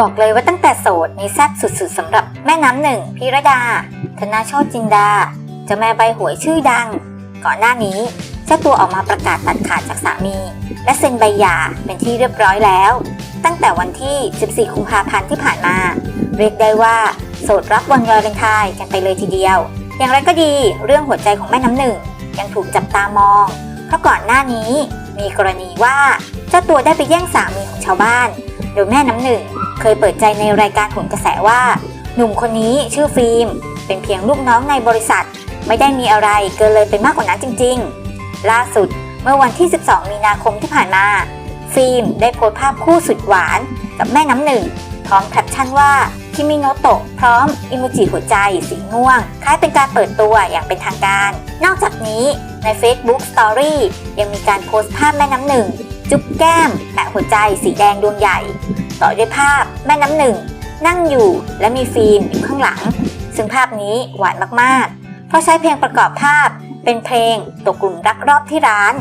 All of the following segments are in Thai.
บอกเลยว่าตั้งแต่โสดมีแซ่บสุดๆสำหรับแม่น้ำหนึ่งพิรดา ธนาโชติจินดาเจ้าแม่ใบหวยชื่อดัง ก่อนหน้านี้เจ้าตัวออกมาประกาศตัดขาดจากสามี และเซ็นใบหย่าเป็นที่เรียบร้อยแล้ว ตั้งแต่วันที่ 14 กุมภาพันธ์ที่ผ่านมา เรียกได้ว่า โสดรับวันวาเลนไทน์กันไปเลยทีเดียว อย่างไรก็ดีเรื่องหัวใจของแม่น้ำหนึ่งยังถูกจับตามอง เพราะก่อนหน้านี้มีกรณีว่าเจ้าตัวได้ไปแย่งสามีของชาวบ้าน โดยแม่น้ำหนึ่ง เคยเปิดใจในรายการผลกระแสว่า หนุ่มคนนี้ชื่อฟิล์ม เป็นเพียงลูกน้องในบริษัท ไม่ได้มีอะไรเกินเลยไปมากกว่านั้นจริง ๆ ล่าสุดเมื่อวันที่ 12 มีนาคมที่ผ่านมา ฟิล์มได้โพสภาพคู่สุดหวาน กับแม่น้ำหนึ่ง พร้อมแคปชั่นว่าคิมิโนโตะพร้อมอิโมจิหัวใจสีม่วง คล้ายเป็นการเปิดตัวอย่างเป็นทางการ นอกจากนี้ใน Facebook Story ยังมีการโพสต์ภาพแม่น้ำหนึ่ง จุ๊บแก้มแปะหัวใจสีแดงดวงใหญ่ ต่อด้วยภาพแม่น้ำหนึ่ง นั่งอยู่และมีฟิล์มอยู่ข้างหลัง ซึ่งภาพนี้หวานมากๆ เพราะใช้เพลงประกอบภาพ เป็นเพลงตกกลุ่มรักรอบที่ร้าน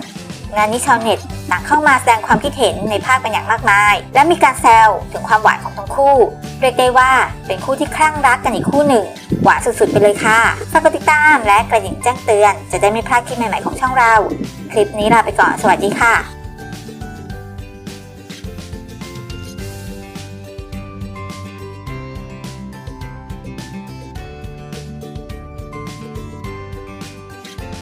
งานนี้ชาวเน็ตต่างเข้ามาแสดงความคิดเห็นในภาพกันอย่างมากมาย และมีการแซวถึงความหวานของทั้งคู่เรียกได้ว่าเป็นคู่ที่คลั่งรักกันอีกคู่หนึ่ง หวานสุดๆไปเลยค่ะฝากกดติดตามและกระดิ่งแจ้งเตือน จะได้ไม่พลาดคลิปใหม่ๆของช่องเรา คลิปนี้ลาไปก่อนสวัสดีค่ะ